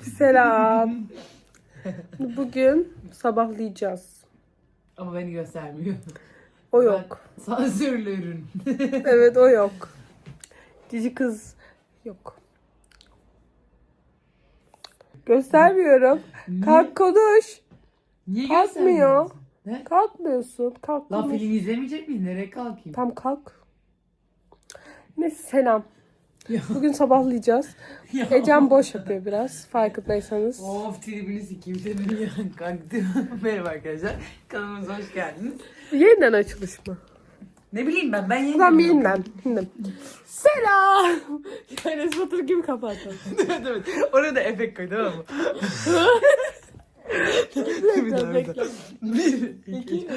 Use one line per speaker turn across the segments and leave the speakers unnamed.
Aleykümselam. Bugün sabahlayacağız.
Ama beni göstermiyor.
O yok.
Ben sansürlü ürün.
Evet o yok. Cici kız yok. Göstermiyorum. Kalk konuş.
Niye
Kalkmıyor.
göstermiyorsun? Ne?
Kalkmıyorsun. Kalk
Lan
konuş.
film izlemeyecek miyiz? Nereye kalkayım?
Tam kalk. Neyse selam. Bugün sabahlayacağız.
Ya.
Ecem boş yapıyor biraz farkındaysanız.
Of tribini sikeyim senin ya. Kalktım. Merhaba arkadaşlar. Kanalımıza hoş geldiniz.
Yeniden açılış mı?
Ne bileyim ben ben yeni
Tamam
bilmiyorum.
yeniden. Yeniden. Selam. Yani Batur gibi kapattım.
evet evet. Oraya da efekt koy tamam mı? Bir daha bir daha. Bir, iki.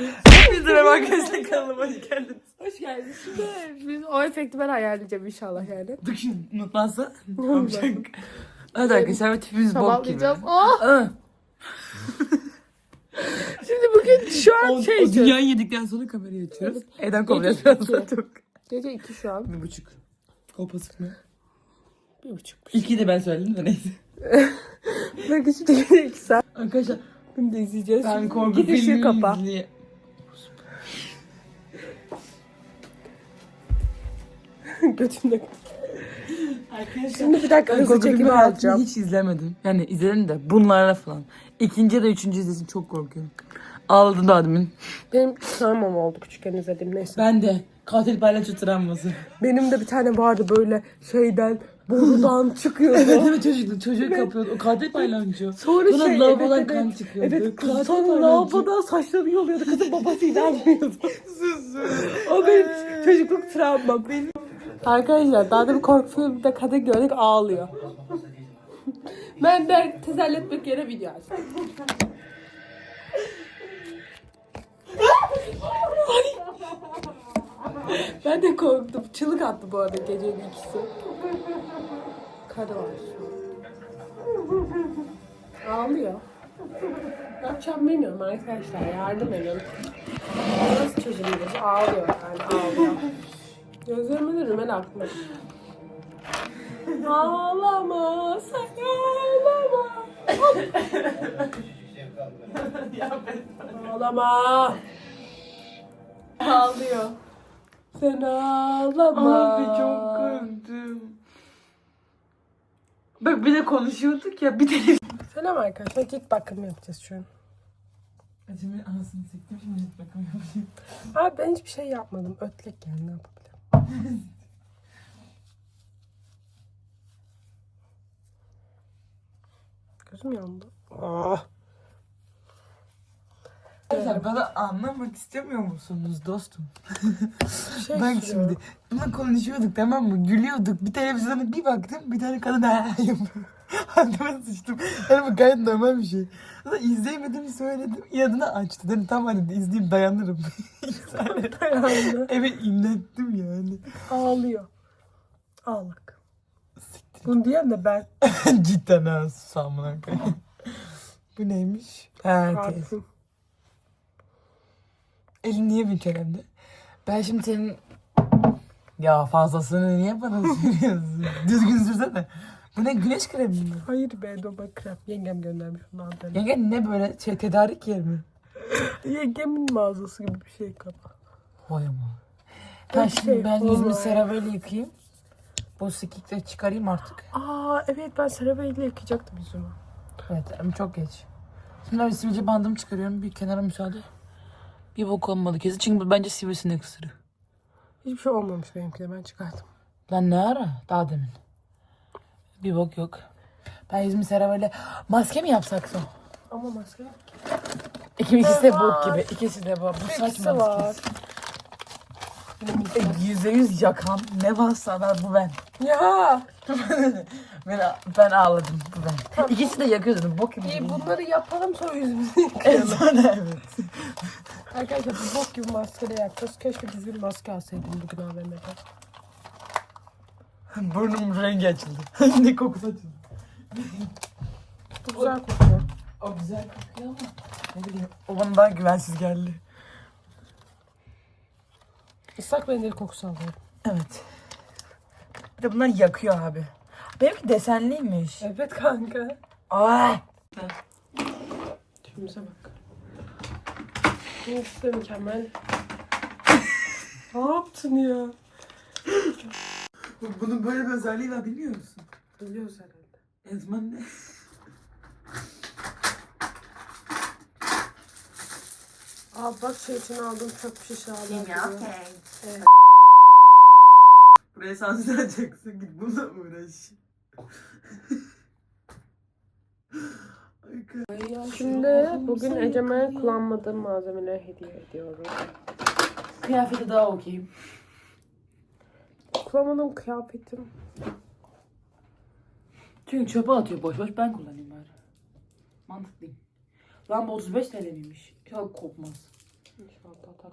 Bir lira arkadaşlar kanalıma hoş geldiniz.
Hoş geldiniz. Şimdi biz o efekti ben ayarlayacağım inşallah yani.
Dur şimdi unutmazsa yapacak? Hadi arkadaşlar tipimiz bok gibi.
Sabahlayacağız. Oh!
Ah.
Şimdi bugün şu an
O,
şey
o dünyayı yedikten sonra kamerayı açıyoruz. Evden kovacağız
İki.
birazdan çok.
Gece iki şu an.
Bir buçuk. Kolpa sıkma.
Bir buçuk.
İki de ben söyledim de neyse.
Şimdi gece iki saat.
Arkadaşlar
Bunu da izleyeceğiz.
ben korku
Git ışığı
filmi
kapa.
izleye-
Götümde.
Arkadaşlar
Şimdi bir dakika
ben
hızlı
korku filmi
çekimi
hayatımda
alacağım.
hiç izlemedim. Yani izledim de bunlarla falan. İkinci ya da üçüncü izlesin çok korkuyorum. Ağladım daha demin.
Benim travmam oldu küçükken izlediğim neyse.
Ben de katil palyaço travması.
Benim de bir tane vardı böyle şeyden borudan
Evet
çıkıyordu.
evet çocuk, çocuğu kapıyordu. O katil palyaço.
Sonra,
Sonra
şey
lavabodan
evet,
kan
evet.
çıkıyordu.
Evet kız sonra lavabodan saçlarını yoluyordu. Kızın babası inanmıyordu. o benim çocukluk travmam. Benim... Arkadaşlar daha da bir korku filminde kadın gördük ağlıyor. ben de teselli etmek yerine video açtım. Ben de korktum. Çığlık attı bu arada gecenin ikisi. Karı var. Ağlıyor. Ne yapacağımı bilmiyorum arkadaşlar. Yardım edin. Nasıl çözülür? Ağlıyor yani ağlıyor. Gözlerimin de rümel akmış. ağlama sen ağlama. ağlama. Ağlıyor. Sen ağlama.
Abi çok korktum. Bak bir de konuşuyorduk ya bir de
Selam arkadaşlar. Cilt bakımı yapacağız şu an.
Acımı anasını siktim şimdi git bakalım yapayım.
Abi ben hiçbir şey yapmadım. Ötlek yani ne yapabilirim? Gözüm yandı. Ah.
Arkadaşlar bana anlamak istemiyor musunuz dostum?
Şey
Bak şimdi bununla konuşuyorduk tamam mı? Gülüyorduk. Bir televizyona bir baktım bir tane kadın ha yapıyor. Anneme sıçtım. Yani bu gayet normal bir şey. Sonra izleyemedim söyledim. İnadına açtı. Dedim tamam hadi izleyeyim dayanırım.
Dayandı.
Eve inlettim yani.
Ağlıyor. Ağlak. Bunu diyen de ben.
Cidden ha samına koyayım. Bu neymiş? Herkes.
Parfüm.
Elin niye bir kelemde? Ben şimdi senin... Ya fazlasını niye bana sürüyorsun? Düzgün sürsene. Bu ne güneş kremi mi?
Hayır be doba krem. Yengem göndermiş onu haberini.
Yenge ne böyle şey tedarik yeri mi?
Yengemin mağazası gibi bir şey kapa.
Vay ama. Ben
Şey,
şimdi ben yüzümü
olay.
CeraVe'yle yıkayayım. Bu sikikle çıkarayım artık.
Aa evet ben ile yıkayacaktım yüzümü.
Evet ama çok geç. Şimdi ben sivilce bandımı çıkarıyorum. Bir kenara müsaade. Bir bok olmadı kesin. Çünkü bu bence sivrisinek ısırı.
Hiçbir şey olmamış benimki de ben çıkardım.
Lan ne ara? Daha demin. Bir bok yok. Ben yüzümü CeraVe'yle maske mi yapsak son?
Ama maske yok.
İkimiz ikisi de bok gibi. İkisi de bok. Bu saçma.
var.
Yüzde yüz yakan ne varsa var bu ben.
Ya
ben, ben ağladım bu ben. İkisi de yakıyor dedim. Bok gibi.
iyi bunları yapalım sonra yüzümüzü yıkayalım.
Sonra evet.
Arkadaşlar bu bok gibi maskeyle yapacağız. Keşke düzgün maske alsaydım bugün AVM'de.
Burnumun rengi açıldı. ne kokusu açıldı.
Bu güzel kokuyor.
O güzel kokuyor ama ne bileyim. O bana daha güvensiz geldi.
Islak mendil kokusu alıyorum.
Evet. Bir de bunlar yakıyor abi. Benimki desenliymiş.
Evet kanka.
Aa!
Tipimize bak. De mükemmel. ne yaptın ya?
Bunun böyle bir özelliği var biliyor musun?
Biliyoruz herhalde.
Ezman ne?
Aa bak şey için aldım çöp şişe aldım. Evet.
Buraya sansür açacaksın. Git bununla uğraş.
Şimdi bugün Ecem'e kullanmadığım malzemeleri hediye ediyorum.
Kıyafeti daha okeyim.
Kullanmadığım kıyafetim.
Çünkü çöpe atıyor boş boş ben kullanayım bari. Mantıklıyım. Lamba 35 TL miymiş? İnşallah kopmaz.
İnşallah tak.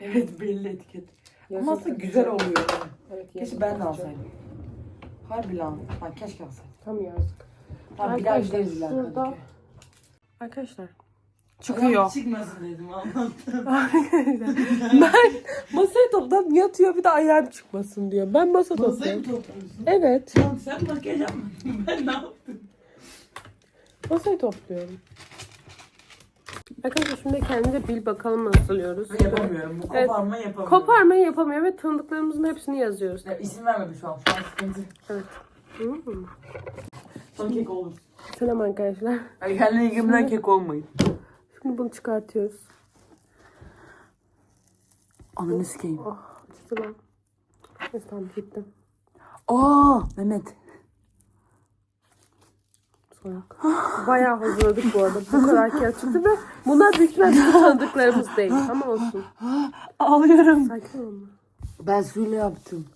Evet belli etiket.
Yazın
Ama aslında güzel oluyor.
Evet,
Keşke ben de alsaydım. Harbi lan. Ben keşke alsaydım.
Tam yazdık.
Tamam bir daha gideriz
şurada- Arkadaşlar. Çıkıyor.
Çıkmasın dedim anlattım.
Ben masayı topladım yatıyor bir de ayağım çıkmasın diyor. Ben masa
Masayı mı
topluyorum.
topluyorsun?
Evet.
Tamam sen makyaj yapmadın. Ben ne yaptım?
Masayı topluyorum. Arkadaşlar şimdi kendimize bil bakalım nasıl alıyoruz.
Yapamıyorum. Bu
Evet.
koparmayı yapamıyorum.
Koparmayı yapamıyor ve tanıdıklarımızın hepsini yazıyoruz.
Ya, isim vermedim şu an. Şu an sıkıntı.
Evet. Hmm.
Kek olur.
Selam arkadaşlar.
Ay kendine ilgimden kek olmayın.
Şimdi bunu çıkartıyoruz.
Ananı sikeyim.
Oh, acıdı lan. Neyse tamam gittim.
Aa Mehmet.
Sonra. Bayağı hazırladık bu arada. Bu kadar kağıt çıktı ve bunlar büyük ihtimalle bizim tanıdıklarımız değil. Ama olsun.
Ağlıyorum.
Sakin olma.
Ben suyla yaptım.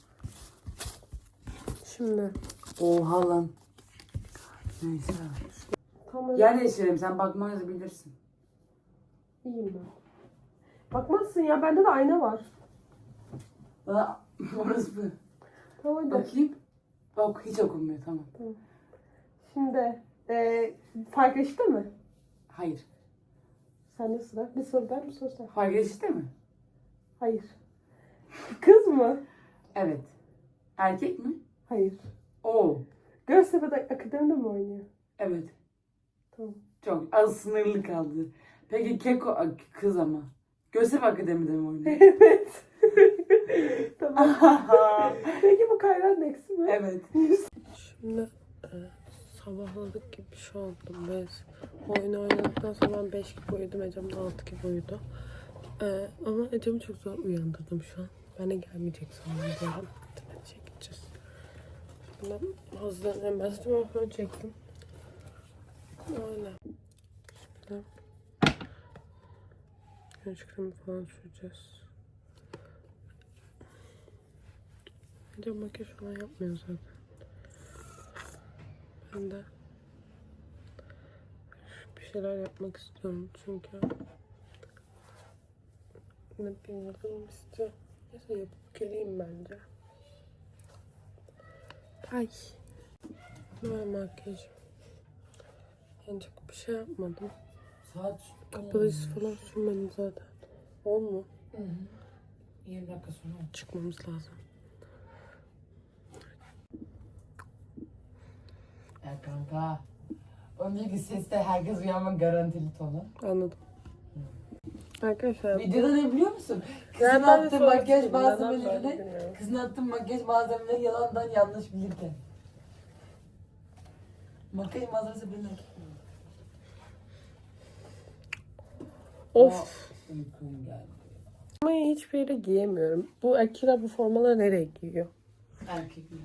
Şimdi.
Oha lan. Neyse.
Tam öyle
Yer değiştirelim sen bakmanızı bilirsin.
iyiyim ben. Bakmazsın ya bende de ayna var.
Aa, orası bu.
Tamam hadi.
Bakayım. Bak hiç okunmuyor tamam.
Şimdi. E, fark eşit mi?
Hayır.
Sende sıra. Bir soru ben bir soru sen.
Fark eşit mi?
Hayır. Kız mı?
Evet. Erkek mi?
Hayır.
Oo.
Göztepe'de akademide mi oynuyor?
Evet.
Tamam.
Çok az sınırlı kaldı. Peki Keko kız ama. Göztepe Akademi'de mi oynuyor?
Evet. tamam. Peki bu Kayran eksi mi?
evet.
Şimdi e, sabahladık gibi bir şey oldum. Biz oyun oynadıktan sonra ben 5 gibi uyudum. Ecem de 6 gibi uyudu. E, ama Ecem'i çok zor uyandırdım şu an. Ben de gelmeyecek sanırım. Böyle hadi çekeceğiz. Şimdi hazırlanamazdım ama sonra çektim. Öyle. Şimdi güneş kremi falan süreceğiz. Ecem makyaj falan yapmıyor zaten. Ben de bir şeyler yapmak istiyorum çünkü ne bilmiyorum istiyorum. Neyse yapıp geleyim bence. Ay. Böyle makyajım. Yani çok bir şey yapmadım.
Saat
Kapalıcı falan sürmedim zaten. 10 mu?
20 dakika sonra.
Çıkmamız lazım.
Ya kanka. Önceki seste herkes uyanma garantili tonu.
Anladım. Arkadaşlar
Videoda ne biliyor musun? Kızın
Nereden
attığı
sonra
makyaj
çıktı? Nereden
malzemelerini,
bilmiyorum.
kızın attığı makyaj malzemeleri yalandan yanlış bilirken. Makyaj malzemesi benim erkek mi?
of.
Uykum geldi.
Formayı hiçbir yere giyemiyorum. Bu erkekler bu formaları nereye giyiyor?
Erkek mi?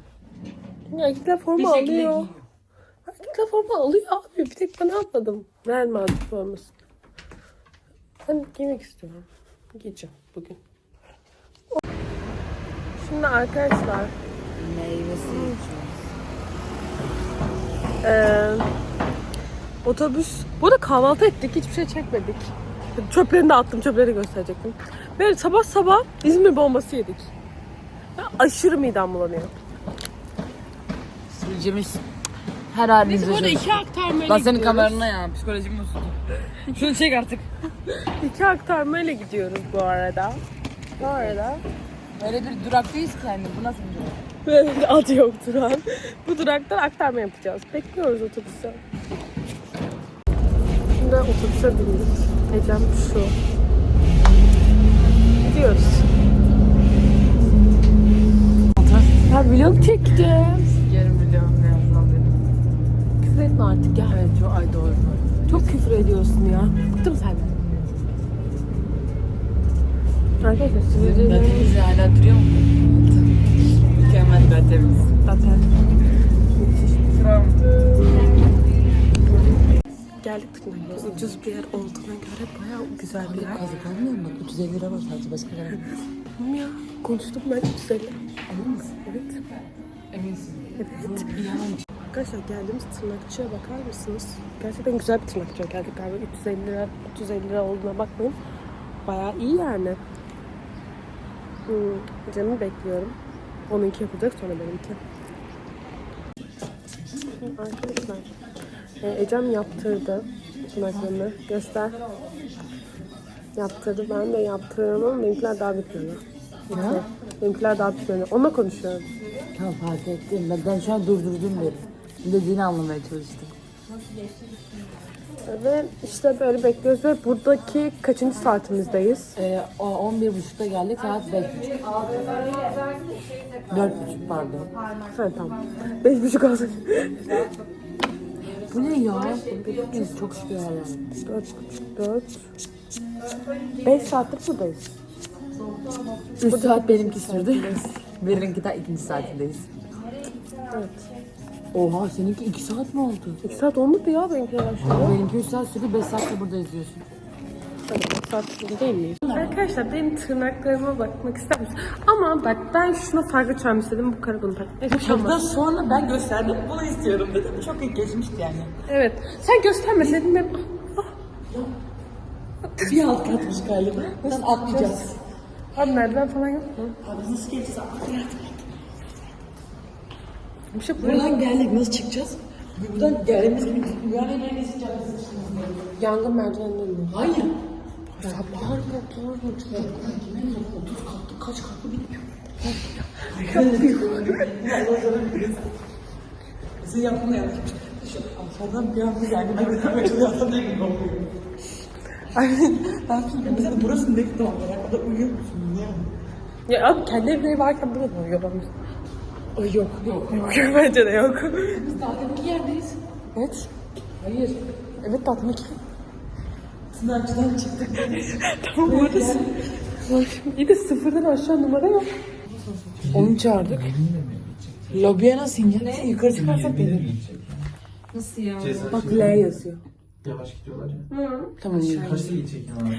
Erkekler
Bir
forma
şekilde
alıyor.
giyiyor.
Erkekler forma alıyor abi. Bir tek ben almadım. Real Madrid forması. Ben giymek istiyorum. Giyeceğim bugün. Şimdi arkadaşlar
Meyvesi içiyoruz.
eee, otobüs. Bu arada kahvaltı ettik. Hiçbir şey çekmedik. Çöplerini de attım. Çöpleri gösterecektim. Ve sabah sabah İzmir bombası yedik. Aşırı midem bulanıyor.
Sivilcemiz her halinizde
Bu arada
çocuk.
iki aktarmayla
Lan senin
gidiyoruz.
kamerana ya psikolojim bozuldu. Şunu çek artık.
İki aktarmayla gidiyoruz bu arada. Bu arada.
Öyle bir duraktayız ki yani bu nasıl bir durak?
Ve adı yok duran. Bu duraktan aktarma yapacağız. Bekliyoruz otobüse. Otobüse bindik. Ecem şu. Gidiyoruz. Ya vlog çektim.
Yarım milyon ne yazılan benim.
Küfür etme artık ya.
Evet çok ay doğru.
Çok küfür ediyorsun ya. Bıktım senden. Arkadaşlar
Gazetemiz hala duruyor mu? Mükemmel gazetemiz.
zaten. Geldik Tırnak'a. Ucuz bir yer olduğuna göre bayağı güzel bir yer.
Kazık almıyor mu? 350 lira var sadece başka lira.
Tamam ya. Konuştum ben 350.
Emin misin?
Evet.
Eminsin.
Evet. Arkadaşlar geldiğimiz tırnakçıya bakar mısınız? Gerçekten güzel bir tırnakçıya geldik galiba. 350 lira, 350 lira olduğuna bakmayın. Bayağı iyi yani. Hmm, Cem'i bekliyorum. Onunki yapılacak sonra benimki. Arkadaşlar e, Ecem yaptırdı tırnaklarını. Göster. Yaptırdı. Ben de yaptırıyorum ama benimkiler daha bitmedi. Benimkiler daha bitmedi. Onunla konuşuyorum.
Tamam fark ettim. Ben, ben şu an durdurdum beni. Dediğini anlamaya çalıştım.
Ve işte böyle bekliyoruz ve buradaki kaçıncı saatimizdeyiz?
Ee, o 11.30'da geldik saat 5.30. 4.30 pardon.
Ha tamam. Beş buçuk oldu.
Bu ne ya? Biz çok şükür yani.
Dört buçuk, dört. Beş saattir buradayız.
3 saat benimki sürdü. Benimki de ikinci saatindeyiz.
Evet.
Oha seninki 2 saat mi oldu?
İki saat olmadı ya benimkiler aşağıda.
Benimki 3 saat sürdü 5 saatte burada izliyorsun.
Arkadaşlar benim tırnaklarıma bakmak ister misiniz? Ama bak ben şuna farklı çağırmak istedim. Bu kara bunu tak. Neyse
Şakadan
tamam.
sonra ben gösterdim bunu istiyorum dedim. Çok iyi geçmişti yani.
Evet. Sen göstermeseydin ben...
Bir alt katmış galiba. Nasıl atlayacağız?
Abi merdiven falan yok mu?
Abi nasıl geleceğiz? Atlayalım.
Buraya
Buradan geldik nasıl çıkacağız? Buradan geldiğimiz gibi dünyanın en iyisi caddesi.
yangın merdivenleri mi?
Hayır.
Ya bağırma, bağırma.
Otuz katlı kaç katlı bilmiyorum. Bizim yapımda. Şu aşağıdan bir anda yani bir bölüm açılıyor adam ne gibi oluyor. Aynen. Burası ne tam olarak? Uyuyor musun? Ne yani?
Ya abi kendi evleri varken burada mı uyuyorlar? Ay yok. Yok. Yok yok bence de yok.
Biz daha deminki yerdeyiz.
Evet.
Hayır.
Evet tatlım ki.
Sınavcıdan çıktık.
Tamam. Bak şimdi iyi de sıfırdan aşağı numara yok.
Onu çağırdık. Lobiye nasıl ineceğiz? Ne? Yukarı çıkarsak beni.
Bak L yazıyor.
Yavaş gidiyorlar ya.
Tamam iyi.
Kaçta gidecek yani?